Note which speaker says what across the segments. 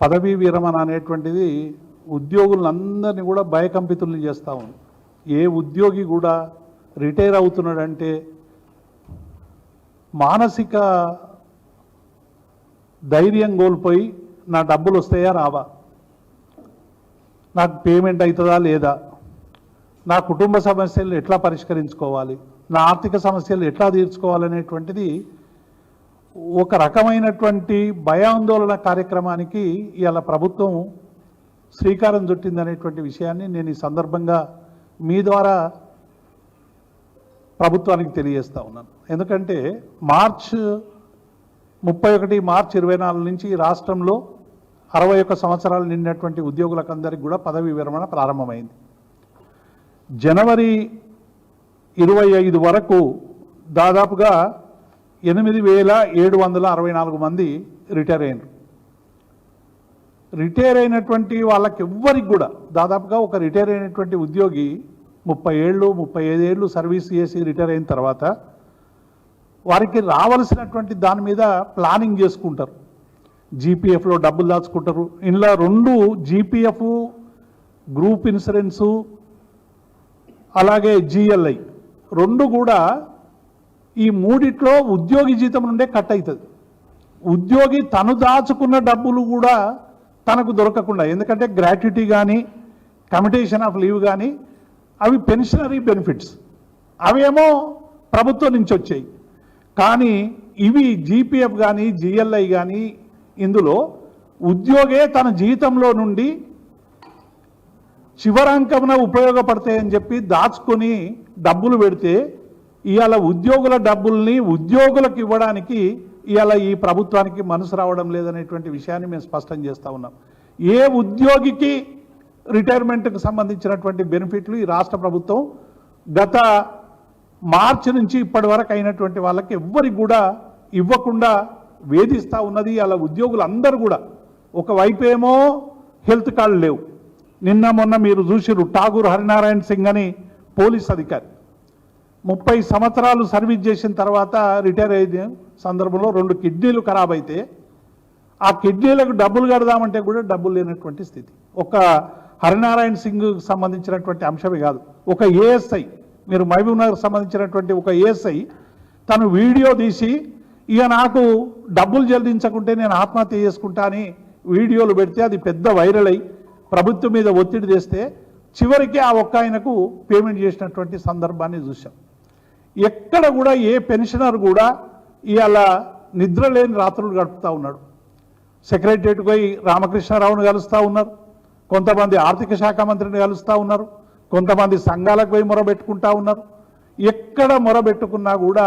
Speaker 1: పదవీ విరమణ అనేటువంటిది ఉద్యోగులందరినీ కూడా భయకంపితుల్ని చేస్తూ ఉంది. ఏ ఉద్యోగి కూడా రిటైర్ అవుతున్నాడంటే మానసిక ధైర్యం కోల్పోయి నా డబ్బులు వస్తాయా? రావా. నాకు పేమెంట్ అవుతుందా లేదా? నా కుటుంబ సమస్యలు ఎట్లా పరిష్కరించుకోవాలి? నా ఆర్థిక సమస్యలు ఎట్లా తీర్చుకోవాలనేటువంటిది ఒక రకమైనటువంటి భయాందోళన కార్యక్రమానికి ఇవాళ ప్రభుత్వం శ్రీకారం చుట్టిందనేటువంటి విషయాన్ని నేను ఈ సందర్భంగా మీ ద్వారా ప్రభుత్వానికి తెలియజేస్తా ఉన్నాను. ఎందుకంటే మార్చ్ ముప్పై ఒకటి మార్చ్ ఇరవై నాలుగు నుంచి రాష్ట్రంలో అరవై ఒక్క సంవత్సరాలు నిండినటువంటి ఉద్యోగులకందరికీ కూడా పదవి విరమణ ప్రారంభమైంది. జనవరి ఇరవై ఐదు వరకు దాదాపుగా ఎనిమిది వేల ఏడు వందల అరవై నాలుగు మంది రిటైర్ అయినారు. రిటైర్ అయినటువంటి వాళ్ళకి ఎవ్వరికి కూడా దాదాపుగా ఒక రిటైర్ అయినటువంటి ఉద్యోగి ముప్పై ఏళ్ళు ముప్పై ఐదేళ్ళు సర్వీస్ చేసి రిటైర్ అయిన తర్వాత వారికి రావాల్సినటువంటి దాని మీద ప్లానింగ్ చేసుకుంటారు. జీపీఎఫ్లో డబ్బులు దాచుకుంటారు. ఇందులో రెండు జీపీఎఫ్ గ్రూప్ ఇన్సూరెన్సు అలాగే జిఎల్ఐ రెండు కూడా ఈ మూడిట్లో ఉద్యోగి జీతం నుండే కట్ అవుతుంది. ఉద్యోగి తను దాచుకున్న డబ్బులు కూడా తనకు దొరకకుండా ఎందుకంటే గ్రాట్యుటీ కానీ కమిటేషన్ ఆఫ్ లీవ్ కానీ అవి పెన్షనరీ బెనిఫిట్స్. అవేమో ప్రభుత్వం నుంచి వచ్చాయి. కానీ ఇవి జీపీఎఫ్ కానీ జిఎల్ఐ కానీ ఇందులో ఉద్యోగే తన జీతంలో నుండి చివరంకమున ఉపయోగపడతాయని చెప్పి దాచుకొని డబ్బులు పెడితే ఇవాళ ఉద్యోగుల డబ్బుల్ని ఉద్యోగులకు ఇవ్వడానికి ఇవాళ ఈ ప్రభుత్వానికి మనసు రావడం లేదనేటువంటి విషయాన్ని మేము స్పష్టం చేస్తూ ఉన్నాం. ఏ ఉద్యోగికి రిటైర్మెంట్కి సంబంధించినటువంటి బెనిఫిట్లు ఈ రాష్ట్ర ప్రభుత్వం గత మార్చి నుంచి ఇప్పటి వరకు అయినటువంటి వాళ్ళకి ఎవ్వరికి కూడా ఇవ్వకుండా వేధిస్తూ ఉన్నది అలా ఉద్యోగులు అందరూ కూడా ఒకవైపు ఏమో హెల్త్ కార్డు లేవు. నిన్న మొన్న మీరు చూసిరు ఠాగూర్ హరినారాయణ సింగ్ అని పోలీస్ అధికారి. ముప్పై సంవత్సరాలు సర్వీస్ చేసిన తర్వాత రిటైర్ అయిన సందర్భంలో రెండు కిడ్నీలు ఖరాబ్ అయితే ఆ కిడ్నీలకు డబ్బులు కడదామంటే కూడా డబ్బులు లేనటువంటి స్థితి. ఒక హరినారాయణ సింగ్ సంబంధించినటువంటి అంశమే కాదు. ఒక ఏఎస్ఐ మీరు మహబూబ్నగర్ సంబంధించినటువంటి ఒక ఏఎస్ఐ తను వీడియో తీసి ఇక నాకు డబ్బులు చెల్లించకుంటే నేను ఆత్మహత్య చేసుకుంటా అని వీడియోలు పెడితే అది పెద్ద వైరల్ అయి ప్రభుత్వం మీద ఒత్తిడి తెస్తే చివరికి ఆ ఒక్క ఆయనకు పేమెంట్ చేసినటువంటి సందర్భాన్ని చూశాం. ఎక్కడ కూడా ఏ పెన్షనర్ కూడా ఇవాళ నిద్ర లేని రాత్రులు గడుపుతూ ఉన్నాడు. సెక్రటరియట్కి పోయి రామకృష్ణారావును కలుస్తూ ఉన్నారు. కొంతమంది ఆర్థిక శాఖ మంత్రిని కలుస్తూ ఉన్నారు. కొంతమంది సంఘాలకు పోయి మొరబెట్టుకుంటా ఉన్నారు. ఎక్కడ మొరబెట్టుకున్నా కూడా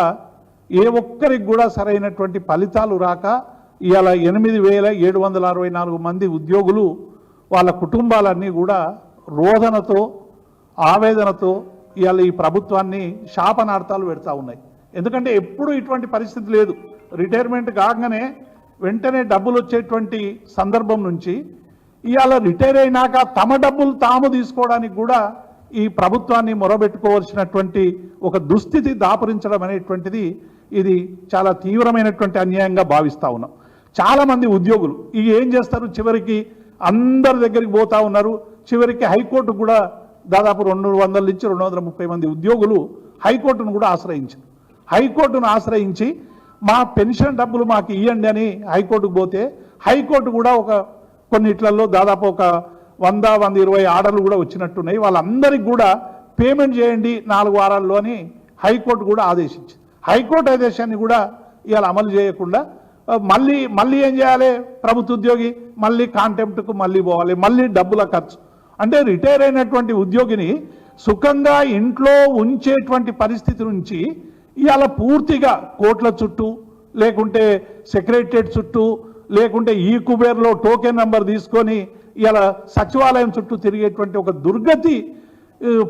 Speaker 1: ఏ ఒక్కరికి కూడా సరైనటువంటి ఫలితాలు రాక ఇవాళ ఎనిమిది వేల ఏడు వందల అరవై నాలుగు మంది ఉద్యోగులు వాళ్ళ కుటుంబాలన్నీ కూడా రోదనతో ఆవేదనతో ఇవాళ ఈ ప్రభుత్వాన్ని శాపనార్థాలు పెడతా ఉన్నాయి. ఎందుకంటే ఎప్పుడూ ఇటువంటి పరిస్థితి లేదు. రిటైర్మెంట్ కాగానే వెంటనే డబ్బులు వచ్చేటువంటి సందర్భం నుంచి ఇవాళ రిటైర్ అయినాక తమ డబ్బులు తాము తీసుకోవడానికి కూడా ఈ ప్రభుత్వాన్ని మొరబెట్టుకోవాల్సినటువంటి ఒక దుస్థితి దాపురించడం అనేటువంటిది ఇది చాలా తీవ్రమైనటువంటి అన్యాయంగా భావిస్తూ ఉన్నాం. చాలామంది ఉద్యోగులు ఇవి ఏం చేస్తారు? చివరికి అందరి దగ్గరికి పోతా ఉన్నారు. చివరికి హైకోర్టు కూడా దాదాపు రెండు వందల నుంచి రెండు వందల ముప్పై మంది ఉద్యోగులు హైకోర్టును కూడా ఆశ్రయించారు. హైకోర్టును ఆశ్రయించి మా పెన్షన్ డబ్బులు మాకు ఇవ్వండి అని హైకోర్టుకు పోతే హైకోర్టు కూడా ఒక కొన్నిట్లలో దాదాపు ఒక వంద వంద ఇరవై ఆర్డర్లు కూడా వచ్చినట్టున్నాయి. వాళ్ళందరికీ కూడా పేమెంట్ చేయండి నాలుగు వారాల్లో అని హైకోర్టు కూడా ఆదేశించింది. హైకోర్టు ఆదేశాన్ని కూడా ఇవాళ అమలు చేయకుండా మళ్ళీ మళ్ళీ ఏం చేయాలి? ప్రభుత్వ ఉద్యోగి మళ్ళీ కాంటెంప్ట్కు మళ్ళీ పోవాలి మళ్ళీ డబ్బుల ఖర్చు. అంటే రిటైర్ అయినటువంటి ఉద్యోగిని సుఖంగా ఇంట్లో ఉంచేటువంటి పరిస్థితి నుంచి ఇవాళ పూర్తిగా కోట్ల చుట్టూ లేకుంటే సెక్రటరియట్ చుట్టూ లేకుంటే ఈ కుబేర్లో టోకెన్ నెంబర్ తీసుకొని ఇలా సచివాలయం చుట్టూ తిరిగేటువంటి ఒక దుర్గతి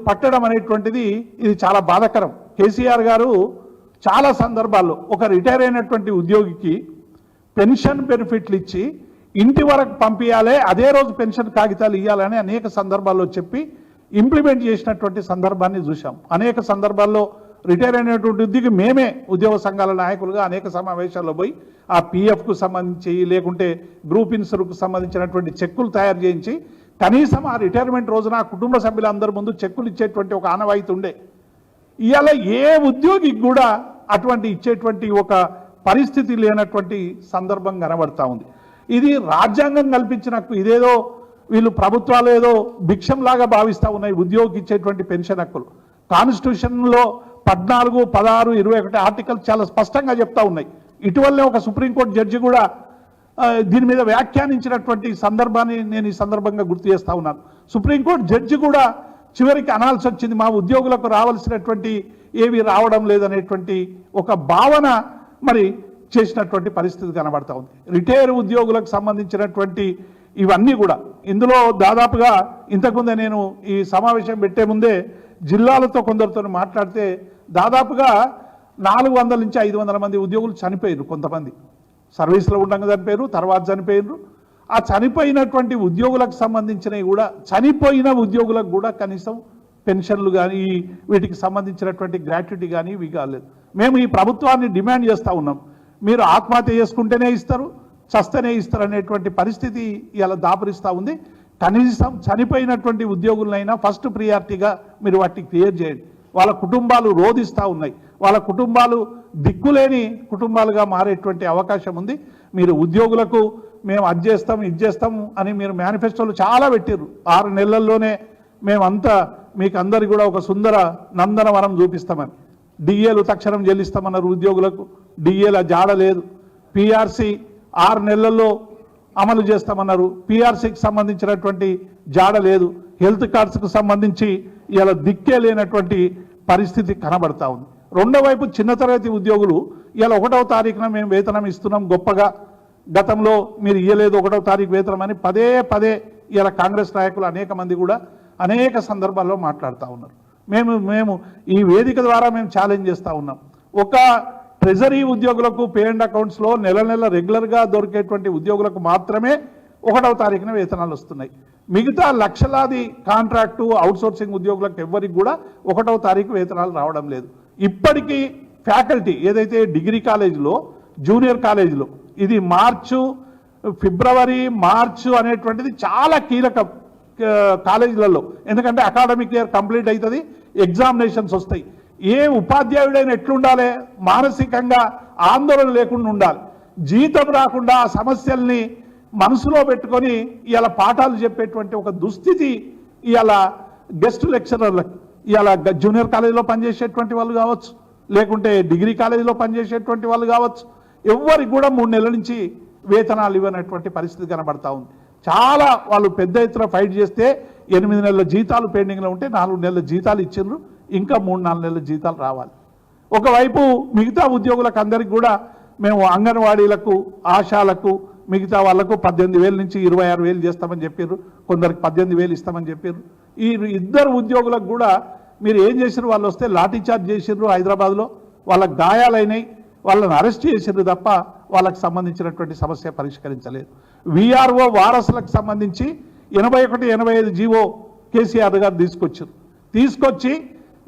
Speaker 1: పట్టడం అనేటువంటిది ఇది చాలా బాధాకరం. కేసీఆర్ గారు చాలా సందర్భాల్లో ఒక రిటైర్ అయినటువంటి ఉద్యోగికి పెన్షన్ బెనిఫిట్లు ఇచ్చి ఇంటి వరకు పంపించాలి అదే రోజు పెన్షన్ కాగితాలు ఇవ్వాలని అనేక సందర్భాల్లో చెప్పి ఇంప్లిమెంట్ చేసినటువంటి సందర్భాన్ని చూసాం అనేక సందర్భాల్లో రిటైర్ అయినటువంటి ఉద్యోగి మేమే ఉద్యోగ సంఘాల నాయకులుగా అనేక సమావేశాల్లో పోయి ఆ పీఎఫ్కు సంబంధించి లేకుంటే గ్రూప్ ఇన్సూర్కు సంబంధించినటువంటి చెక్కులు తయారు చేయించి కనీసం ఆ రిటైర్మెంట్ రోజున ఆ కుటుంబ సభ్యులందరి ముందు చెక్కులు ఇచ్చేటువంటి ఒక ఆనవాయితీ ఉండే. ఇవాళ ఏ ఉద్యోగికి కూడా అటువంటి ఇచ్చేటువంటి ఒక పరిస్థితి లేనటువంటి సందర్భం కనబడతా ఉంది. ఇది రాజ్యాంగం కల్పించిన హక్కు. ఇదేదో వీళ్ళు ప్రభుత్వాలు ఏదో భిక్షంలాగా భావిస్తూ ఉన్నాయి ఉద్యోగికి ఇచ్చేటువంటి పెన్షన్ హక్కులు. కాన్స్టిట్యూషన్లో పద్నాలుగు పదహారు ఇరవై ఒకటి ఆర్టికల్ చాలా స్పష్టంగా చెప్తా ఉన్నాయి. ఇటీవలనే ఒక సుప్రీంకోర్టు జడ్జి కూడా దీని మీద వ్యాఖ్యానించినటువంటి సందర్భాన్ని నేను ఈ సందర్భంగా గుర్తు చేస్తా ఉన్నాను. సుప్రీంకోర్టు జడ్జి కూడా చివరికి అనాల్సి వచ్చింది మా ఉద్యోగులకు రావాల్సినటువంటి ఏవి రావడం లేదనేటువంటి ఒక భావన మరి చేసినటువంటి పరిస్థితి కనబడతా ఉంది. రిటైర్ ఉద్యోగులకు సంబంధించినటువంటి ఇవన్నీ కూడా. ఇందులో దాదాపుగా ఇంతకుముందే నేను ఈ సమావేశం పెట్టే ముందే జిల్లాలతో కొందరితో మాట్లాడితే దాదాపుగా నాలుగు వందల నుంచి ఐదు వందల మంది ఉద్యోగులు చనిపోయారు కొంతమంది. సర్వీస్లో ఉండగా చనిపోయారు తర్వాత చనిపోయారు ఆ చనిపోయినటువంటి ఉద్యోగులకు సంబంధించినవి కూడా చనిపోయిన ఉద్యోగులకు కూడా కనీసం పెన్షన్లు కానీ వీటికి సంబంధించినటువంటి గ్రాట్యుటీ కానీ ఇవి కాలేదు మేము ఈ ప్రభుత్వాన్ని డిమాండ్ చేస్తూ ఉన్నాం. మీరు ఆత్మహత్య చేసుకుంటేనే ఇస్తారు చస్తేనే ఇస్తారు అనేటువంటి పరిస్థితి ఇలా దాపరిస్తూ ఉంది. కనీసం చనిపోయినటువంటి ఉద్యోగులనైనా ఫస్ట్ ప్రియారిటీగా మీరు వాటిని క్లియర్ చేయండి. వాళ్ళ కుటుంబాలు రోధిస్తూ ఉన్నాయి. వాళ్ళ కుటుంబాలు దిక్కులేని కుటుంబాలుగా మారేటువంటి అవకాశం ఉంది. మీరు ఉద్యోగులకు మేము అది చేస్తాం ఇది చేస్తాం అని మీరు మేనిఫెస్టోలు చాలా పెట్టారు ఆరు నెలల్లోనే మేమంతా మీకు అందరికి కూడా ఒక సుందర నందనవనం చూపిస్తామని. డిఏలు తక్షణం చెల్లిస్తామన్నారు ఉద్యోగులకు. డిఏల జాడ లేదు. పీఆర్సీ ఆరు నెలల్లో అమలు చేస్తామన్నారు. పిఆర్సీకి సంబంధించినటువంటి జాడ లేదు. హెల్త్ కార్డ్స్కు సంబంధించి ఇలా దిక్కే లేనటువంటి పరిస్థితి కనబడతా ఉంది. రెండో వైపు చిన్న తరగతి ఉద్యోగులు ఇలా ఒకటవ తారీఖున మేము వేతనం ఇస్తున్నాం గొప్పగా. గతంలో మీరు ఇయ్యలేదు ఒకటవ తారీఖు వేతనం అని పదే పదే ఇలా కాంగ్రెస్ నాయకులు అనేక మంది కూడా అనేక సందర్భాల్లో మాట్లాడుతూ ఉన్నారు. మేము మేము ఈ వేదిక ద్వారా మేము ఛాలెంజ్ చేస్తూ ఉన్నాం. ఒక ట్రెజరీ ఉద్యోగులకు పే అండ్ అకౌంట్స్లో నెల నెల రెగ్యులర్గా దొరికేటువంటి ఉద్యోగులకు మాత్రమే ఒకటవ తారీఖున వేతనాలు వస్తున్నాయి. మిగతా లక్షలాది కాంట్రాక్టు అవుట్సోర్సింగ్ ఉద్యోగులకు ఎవ్వరికి కూడా ఒకటవ తారీఖు వేతనాలు రావడం లేదు. ఇప్పటికీ ఫ్యాకల్టీ ఏదైతే డిగ్రీ కాలేజీలో జూనియర్ కాలేజీలో ఇది మార్చు ఫిబ్రవరి మార్చు అనేటువంటిది చాలా కీలకం కాలేజీలలో. ఎందుకంటే అకాడమిక్ ఇయర్ కంప్లీట్ అవుతుంది ఎగ్జామినేషన్స్ వస్తాయి. ఏ ఉపాధ్యాయుడైనా ఎట్లుండాలి? మానసికంగా ఆందోళన లేకుండా ఉండాలి. జీతం రాకుండా ఆ సమస్యల్ని మనసులో పెట్టుకొని ఇలా పాఠాలు చెప్పేటువంటి ఒక దుస్థితి ఇలా గెస్ట్ లెక్చరర్లకు ఇలా జూనియర్ కాలేజీలో పనిచేసేటువంటి వాళ్ళు కావచ్చు లేకుంటే డిగ్రీ కాలేజీలో పనిచేసేటువంటి వాళ్ళు కావచ్చు ఎవ్వరికి కూడా మూడు నెలల నుంచి వేతనాలు ఇవ్వనటువంటి పరిస్థితి కనబడతా ఉంది. చాలా వాళ్ళు పెద్ద ఎత్తున ఫైట్ చేస్తే ఎనిమిది నెలల జీతాలు పెండింగ్లో ఉంటే నాలుగు నెలల జీతాలు ఇచ్చిండ్రు. ఇంకా మూడు నాలుగు నెలల జీతాలు రావాలి. ఒకవైపు మిగతా ఉద్యోగులకు అందరికి కూడా మేము అంగన్వాడీలకు ఆశాలకు మిగతా వాళ్ళకు పద్దెనిమిది వేల నుంచి ఇరవై ఆరు వేలు చేస్తామని చెప్పారు కొందరికి పద్దెనిమిది వేలు ఇస్తామని చెప్పారు ఈ ఇద్దరు ఉద్యోగులకు కూడా మీరు ఏం చేసారు వాళ్ళు వస్తే లాఠీ చార్జ్ చేసిర్రు హైదరాబాద్లో. వాళ్ళకి గాయాలైనాయి వాళ్ళని అరెస్ట్ చేసిర్రు తప్ప వాళ్ళకి సంబంధించినటువంటి సమస్య పరిష్కరించలేదు. విఆర్ఓ వారసులకు సంబంధించి ఎనభై ఒకటి ఎనభై ఐదు జీవో కేసీఆర్ గారు తీసుకొచ్చారు తీసుకొచ్చి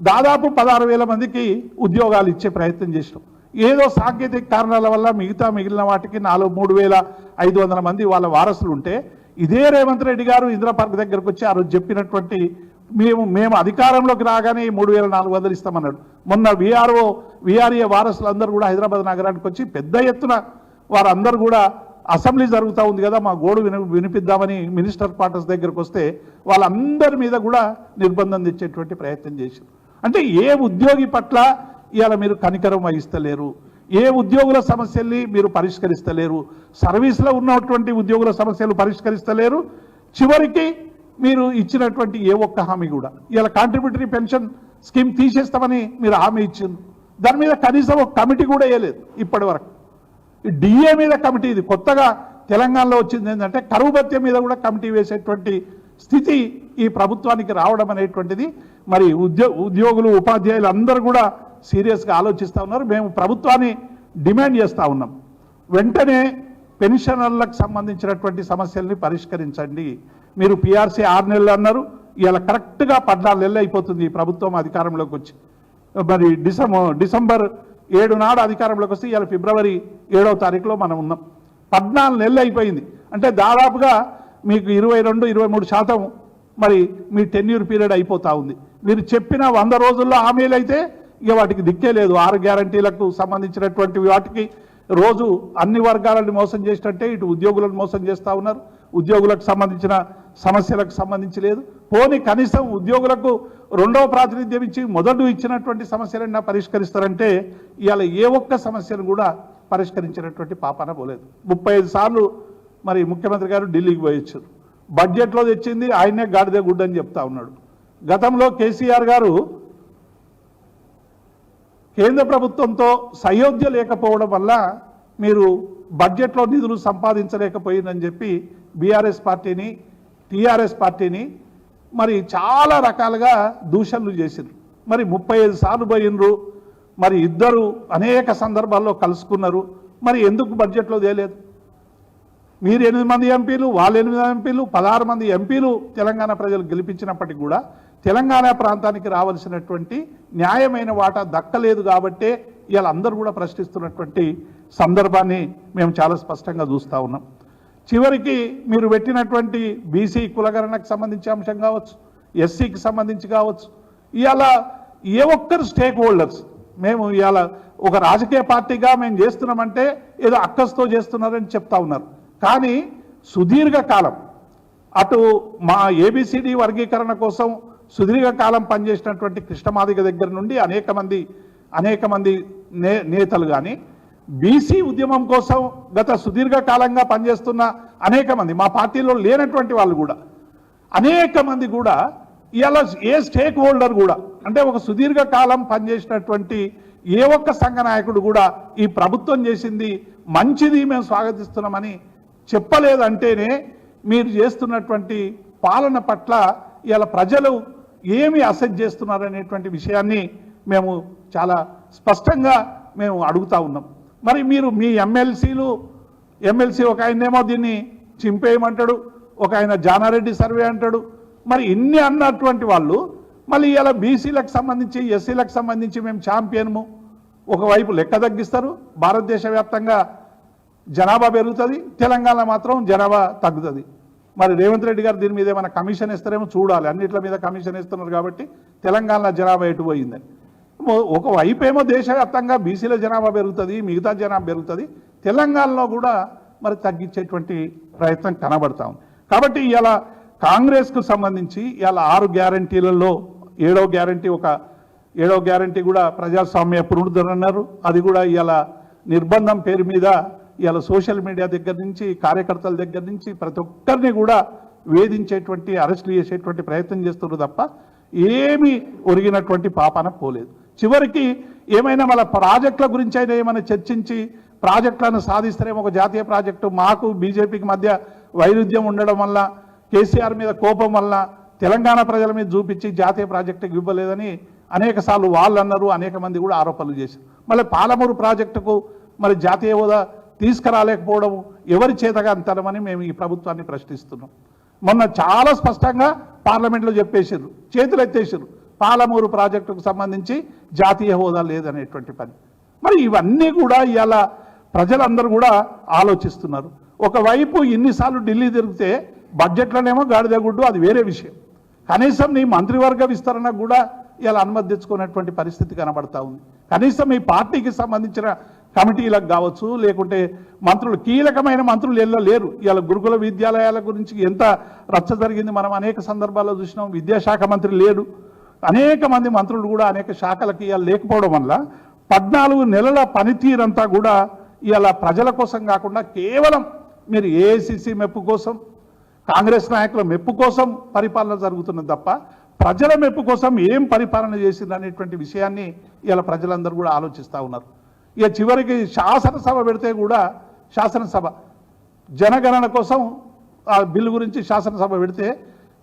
Speaker 1: దాదాపు పదహారు వేల మందికి ఉద్యోగాలు ఇచ్చే ప్రయత్నం చేసినాం. ఏదో సాంకేతిక కారణాల వల్ల మిగతా మిగిలిన వాటికి నాలుగు మూడు వేల ఐదు వందల మంది వాళ్ళ వారసులు ఉంటే ఇదే రేవంత్ రెడ్డి గారు ఇందిరా పార్క్ దగ్గరకు వచ్చి ఆ రోజు చెప్పినటువంటి మేము మేము అధికారంలోకి రాగానే ఈ మూడు వేల నాలుగు వందలు ఇస్తామన్నాడు. మొన్న విఆర్ఓ విఆర్ఏ వారసులందరూ కూడా హైదరాబాద్ నగరానికి వచ్చి పెద్ద ఎత్తున వారందరూ కూడా అసెంబ్లీ జరుగుతూ ఉంది కదా మా గోడు విని వినిపిద్దామని మినిస్టర్ క్వార్టర్స్ దగ్గరకు వస్తే వాళ్ళందరి మీద కూడా నిర్బంధం తెచ్చేటువంటి ప్రయత్నం చేశారు. అంటే ఏ ఉద్యోగి పట్ల ఇవాళ మీరు కనికరం వహిస్తలేరు? ఏ ఉద్యోగుల సమస్యల్ని మీరు పరిష్కరిస్తలేరు? సర్వీస్లో ఉన్నటువంటి ఉద్యోగుల సమస్యలు పరిష్కరిస్తలేరు? చివరికి మీరు ఇచ్చినటువంటి ఏ ఒక్క హామీ కూడా. ఇలా కాంట్రిబ్యూటరీ పెన్షన్ స్కీమ్ తీసేస్తామని మీరు హామీ ఇచ్చింది దాని మీద కనీసం ఒక కమిటీ కూడా వేయలేదు ఇప్పటి వరకు. డిఏ మీద కమిటీ ఇది. కొత్తగా తెలంగాణలో వచ్చింది ఏంటంటే కరువు భత్యం మీద కూడా కమిటీ వేసేటువంటి స్థితి ఈ ప్రభుత్వానికి రావడం అనేటువంటిది మరి ఉద్యో ఉద్యోగులు ఉపాధ్యాయులు అందరూ కూడా సీరియస్గా ఆలోచిస్తూ ఉన్నారు. మేము ప్రభుత్వాన్ని డిమాండ్ చేస్తూ ఉన్నాం. వెంటనే పెన్షనర్లకు సంబంధించినటువంటి సమస్యల్ని పరిష్కరించండి. మీరు పిఆర్సీ ఆరు నెలలు అన్నారు. ఇలా కరెక్ట్గా పద్నాలుగు నెలలు అయిపోతుంది ఈ ప్రభుత్వం అధికారంలోకి వచ్చి. మరి డిసెంబర్ డిసెంబర్ ఏడు నాడు అధికారంలోకి వస్తే ఇలా ఫిబ్రవరి ఏడవ తారీఖులో మనం ఉన్నాం. పద్నాలుగు నెలలు అయిపోయింది. అంటే దాదాపుగా మీకు ఇరవై రెండు ఇరవై మూడు శాతం మరి మీ టెన్యూర్ పీరియడ్ అయిపోతా ఉంది. మీరు చెప్పిన వంద రోజుల్లో హామీలు అయితే ఇక వాటికి దిక్కే లేదు. ఆరు గ్యారంటీలకు సంబంధించినటువంటి వాటికి రోజు అన్ని వర్గాలను మోసం చేసినట్టే ఇటు ఉద్యోగులను మోసం చేస్తూ ఉన్నారు. ఉద్యోగులకు సంబంధించిన సమస్యలకు సంబంధించి లేదు. పోనీ కనీసం ఉద్యోగులకు రెండవ ప్రాతినిధ్యం ఇచ్చి మొదటి ఇచ్చినటువంటి సమస్యలన్నా పరిష్కరిస్తారంటే ఇవాళ ఏ ఒక్క సమస్యను కూడా పరిష్కరించినటువంటి పాపాన పోలేదు. ముప్పై ఐదు సార్లు మరి ముఖ్యమంత్రి గారు ఢిల్లీకి పోయొచ్చారు. బడ్జెట్లో తెచ్చింది ఆయనే గాడిదే గుడ్డ అని చెప్తా ఉన్నాడు. గతంలో కేసీఆర్ గారు కేంద్ర ప్రభుత్వంతో సయోధ్య లేకపోవడం వల్ల మీరు బడ్జెట్లో నిధులు సంపాదించలేకపోయిందని చెప్పి బీఆర్ఎస్ పార్టీని టీఆర్ఎస్ పార్టీని మరి చాలా రకాలుగా దూషణలు చేసిండ్రు. మరి ముప్పై ఐదు సార్లు పోయినరు మరి ఇద్దరు అనేక సందర్భాల్లో కలుసుకున్నారు. మరి ఎందుకు బడ్జెట్లో తేలేదు? మీరు ఎనిమిది మంది ఎంపీలు వాళ్ళు ఎనిమిది ఎంపీలు పదహారు మంది ఎంపీలు తెలంగాణ ప్రజలు గెలిపించినప్పటికీ కూడా తెలంగాణ ప్రాంతానికి రావాల్సినటువంటి న్యాయమైన వాటా దక్కలేదు కాబట్టే ఇవాళ అందరూ కూడా ప్రశ్నిస్తున్నటువంటి సందర్భాన్ని మేము చాలా స్పష్టంగా చూస్తూ ఉన్నాం. చివరికి మీరు పెట్టినటువంటి బీసీ కులగణనకు సంబంధించి అంశం కావచ్చు ఎస్సీకి సంబంధించి కావచ్చు ఇవాళ ఏ ఒక్కరు స్టేక్ హోల్డర్స్? మేము ఇవాళ ఒక రాజకీయ పార్టీగా మేము చేస్తున్నామంటే ఏదో అక్కస్తో చేస్తున్నారని చెప్తా ఉన్నారు. కానీ సుదీర్ఘకాలం అటు మా ఏబిసిడి వర్గీకరణ కోసం సుదీర్ఘకాలం పనిచేసినటువంటి కృష్ణమాదిగ దగ్గర నుండి అనేక మంది అనేక మంది నే నేతలు కానీ బీసీ ఉద్యమం కోసం గత సుదీర్ఘకాలంగా పనిచేస్తున్న అనేక మంది మా పార్టీలో లేనటువంటి వాళ్ళు కూడా అనేక మంది కూడా ఇలా ఏ స్టేక్ హోల్డర్ కూడా అంటే ఒక సుదీర్ఘకాలం పనిచేసినటువంటి ఏ ఒక్క సంఘ నాయకుడు కూడా ఈ ప్రభుత్వం చేసింది మంచిది మేము స్వాగతిస్తున్నామని చెప్పలేదంటేనే మీరు చేస్తున్నటువంటి పాలన పట్ల ఇలా ప్రజలు ఏమి అసెట్ చేస్తున్నారనేటువంటి విషయాన్ని మేము చాలా స్పష్టంగా మేము అడుగుతా ఉన్నాం. మరి మీరు మీ ఎమ్మెల్సీలు ఎమ్మెల్సీ ఒక ఆయనేమో దీన్ని చింపేయమంటాడు ఒక ఆయన జానారెడ్డి సర్వే అంటాడు మరి ఇన్ని అన్నటువంటి వాళ్ళు మళ్ళీ ఇలా బీసీలకు సంబంధించి ఎస్సీలకు సంబంధించి మేము ఛాంపియన్ము ఒకవైపు లెక్క తగ్గిస్తారు భారతదేశ వ్యాప్తంగా జనాభా పెరుగుతుంది తెలంగాణ మాత్రం జనాభా తగ్గుతుంది. మరి రేవంత్ రెడ్డి గారు దీని మీద ఏమైనా కమిషన్ ఇస్తారేమో చూడాలి. అన్నిట్ల మీద కమిషన్ ఇస్తున్నారు కాబట్టి తెలంగాణ జనాభా ఎటు పోయిందని ఒకవైపు ఏమో దేశవ్యాప్తంగా బీసీల జనాభా పెరుగుతుంది మిగతా జనాభా పెరుగుతుంది. తెలంగాణలో కూడా మరి తగ్గించేటువంటి ప్రయత్నం కనబడతా ఉంది. కాబట్టి ఇలా కాంగ్రెస్కు సంబంధించి ఇలా ఆరు గ్యారంటీలలో ఏడో గ్యారంటీ ఒక ఏడో గ్యారంటీ కూడా ప్రజాస్వామ్య పునరుద్ధరణ అన్నారు. అది కూడా ఇలా నిర్బంధం పేరు మీద ఇలా సోషల్ మీడియా దగ్గర నుంచి కార్యకర్తల దగ్గర నుంచి ప్రతి ఒక్కరిని కూడా వేధించేటువంటి అరెస్టులు చేసేటువంటి ప్రయత్నం చేస్తున్నారు తప్ప ఏమీ ఒరిగినటువంటి పాపన పోలేదు. చివరికి ఏమైనా మన ప్రాజెక్టుల గురించి అయినా ఏమైనా చర్చించి ప్రాజెక్టులను సాధిస్తారేమో ఒక జాతీయ ప్రాజెక్టు మాకు బీజేపీకి మధ్య వైరుధ్యం ఉండడం వల్ల కేసీఆర్ మీద కోపం వల్ల తెలంగాణ ప్రజల మీద చూపించి జాతీయ ప్రాజెక్టుకి ఇవ్వలేదని అనేక సార్లు వాళ్ళు అన్నారు అనేక మంది కూడా ఆరోపణలు చేశారు. మళ్ళీ పాలమూరు ప్రాజెక్టుకు మరి జాతీయ హోదా తీసుకురాలేకపోవడం ఎవరి చేతగాంతనమని మేము ఈ ప్రభుత్వాన్ని ప్రశ్నిస్తున్నాం. మొన్న చాలా స్పష్టంగా పార్లమెంట్లో చెప్పేసారు చేతులు ఎత్తేసారు పాలమూరు ప్రాజెక్టుకు సంబంధించి జాతీయ హోదా లేదనేటువంటి పని. మరి ఇవన్నీ కూడా ఇవాళ ప్రజలందరూ కూడా ఆలోచిస్తున్నారు. ఒకవైపు ఇన్నిసార్లు ఢిల్లీ తిరిగితే బడ్జెట్లోనేమో గాడిదగుడ్డు అది వేరే విషయం. కనీసం నీ మంత్రివర్గ విస్తరణకు కూడా ఇలా అనుమతి తెచ్చుకునేటువంటి పరిస్థితి కనబడతా ఉంది. కనీసం ఈ పార్టీకి సంబంధించిన కమిటీలకు కావచ్చు లేకుంటే మంత్రులు కీలకమైన మంత్రులు ఎల్లో లేరు. ఇవాళ గురుకుల విద్యాలయాల గురించి ఎంత రచ్చ జరిగింది మనం అనేక సందర్భాల్లో చూసినాం. విద్యాశాఖ మంత్రి లేడు. అనేక మంది మంత్రులు కూడా అనేక శాఖలకి ఇవాళ లేకపోవడం వల్ల పద్నాలుగు నెలల పనితీరంతా కూడా ఇవాళ ప్రజల కోసం కాకుండా కేవలం మీరు ఏఐసిసి మెప్పు కోసం కాంగ్రెస్ నాయకుల మెప్పు కోసం పరిపాలన జరుగుతున్నది తప్ప ప్రజల మెప్పు కోసం ఏం పరిపాలన చేసింది అనేటువంటి విషయాన్ని ఇలా ప్రజలందరూ కూడా ఆలోచిస్తూ ఉన్నారు. ఇక చివరికి శాసనసభ పెడితే కూడా శాసనసభ. జనగణన కోసం ఆ బిల్లు గురించి శాసనసభ పెడితే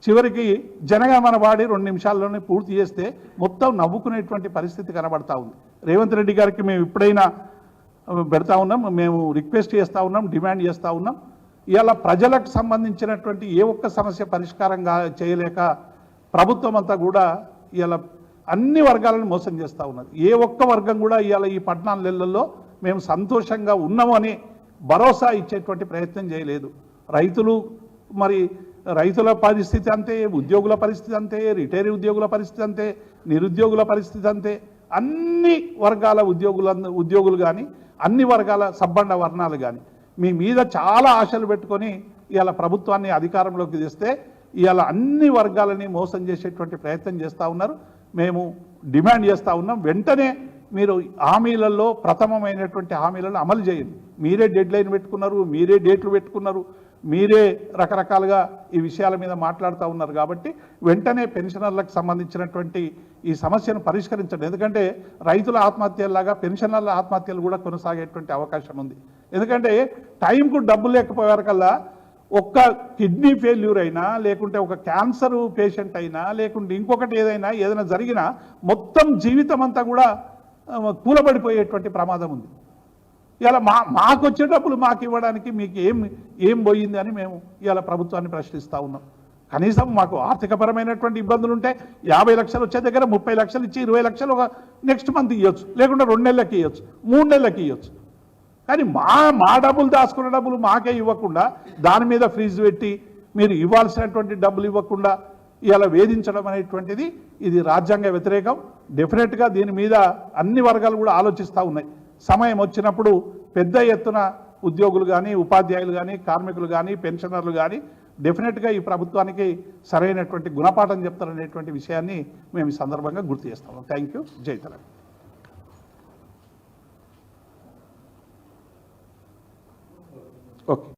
Speaker 1: చివరికి జనగణన వాడి రెండు నిమిషాల్లోనే పూర్తి చేస్తే మొత్తం నవ్వుకునేటువంటి పరిస్థితి కనబడతా ఉంది. రేవంత్ రెడ్డి గారికి మేము ఇప్పుడైనా పెడతా ఉన్నాం మేము రిక్వెస్ట్ చేస్తూ ఉన్నాం డిమాండ్ చేస్తూ ఉన్నాం. ఇవాళ ప్రజలకు సంబంధించినటువంటి ఏ ఒక్క సమస్య పరిష్కారంగా చేయలేక ప్రభుత్వం అంతా కూడా ఇలా అన్ని వర్గాలను మోసం చేస్తూ ఉన్నది ఏ ఒక్క వర్గం కూడా ఇవాళ ఈ పట్టణాలలో మేము సంతోషంగా ఉన్నామని భరోసా ఇచ్చేటువంటి ప్రయత్నం చేయలేదు. రైతులు మరి రైతుల పరిస్థితి అంతే ఉద్యోగుల పరిస్థితి అంతే రిటైర్ ఉద్యోగుల పరిస్థితి అంతే నిరుద్యోగుల పరిస్థితి అంతే. అన్ని వర్గాల ఉద్యోగుల ఉద్యోగులు కానీ అన్ని వర్గాల సబ్బండ వర్ణాలు కానీ మీ మీద చాలా ఆశలు పెట్టుకొని ఇవాళ ప్రభుత్వాన్ని అధికారంలోకి తెస్తే ఇవాళ అన్ని వర్గాలని మోసం చేసేటువంటి ప్రయత్నం చేస్తూ ఉన్నారు. మేము డిమాండ్ చేస్తూ ఉన్నాం. వెంటనే మీరు హామీలలో ప్రథమమైనటువంటి హామీలను అమలు చేయండి. మీరే డెడ్ లైన్ పెట్టుకున్నారు మీరే డేట్లు పెట్టుకున్నారు మీరే రకరకాలుగా ఈ విషయాల మీద మాట్లాడుతూ ఉన్నారు కాబట్టి వెంటనే పెన్షనర్లకు సంబంధించినటువంటి ఈ సమస్యను పరిష్కరించండి. ఎందుకంటే రైతుల ఆత్మహత్యలాగా పెన్షనర్ల ఆత్మహత్యలు కూడా కొనసాగేటువంటి అవకాశం ఉంది. ఎందుకంటే టైంకు డబ్బు లేకపోయారు కల్లా ఒక్క కిడ్నీ ఫెయిల్యూర్ అయినా లేకుంటే ఒక క్యాన్సర్ పేషెంట్ అయినా లేకుంటే ఇంకొకటి ఏదైనా ఏదైనా జరిగినా మొత్తం జీవితం అంతా కూడా కూలబడిపోయేటువంటి ప్రమాదం ఉంది. ఇలా మా మాకు వచ్చే డబ్బులు మాకు ఇవ్వడానికి మీకు ఏం ఏం పోయింది అని మేము ఇవాళ ప్రభుత్వాన్ని ప్రశ్నిస్తూ ఉన్నాం. కనీసం మాకు ఆర్థికపరమైనటువంటి ఇబ్బందులు ఉంటే యాభై లక్షలు వచ్చే దగ్గర ముప్పై లక్షలు ఇచ్చి ఇరవై లక్షలు ఒక నెక్స్ట్ మంత్ ఇవ్వచ్చు లేకుంటే రెండు నెలలకి ఇవ్వచ్చు మూడు నెలలకి ఇవ్వచ్చు కానీ మా మా డబ్బులు దాచుకున్న డబ్బులు మాకే ఇవ్వకుండా దాని మీద ఫ్రీజ్ పెట్టి మీరు ఇవ్వాల్సినటువంటి డబ్బులు ఇవ్వకుండా ఇలా వేధించడం అనేటువంటిది ఇది రాజ్యాంగ వ్యతిరేకం. డెఫినెట్గా దీని మీద అన్ని వర్గాలు కూడా ఆలోచిస్తూ ఉన్నాయి. సమయం వచ్చినప్పుడు పెద్ద ఎత్తున ఉద్యోగులు కానీ ఉపాధ్యాయులు కానీ కార్మికులు కానీ పెన్షనర్లు కానీ డెఫినెట్గా ఈ ప్రభుత్వానికి సరైనటువంటి గుణపాఠం చెప్తారనేటువంటి విషయాన్ని మేము ఈ సందర్భంగా గుర్తు చేస్తాము. థ్యాంక్ యూ జై తెలంగాణ. Okay.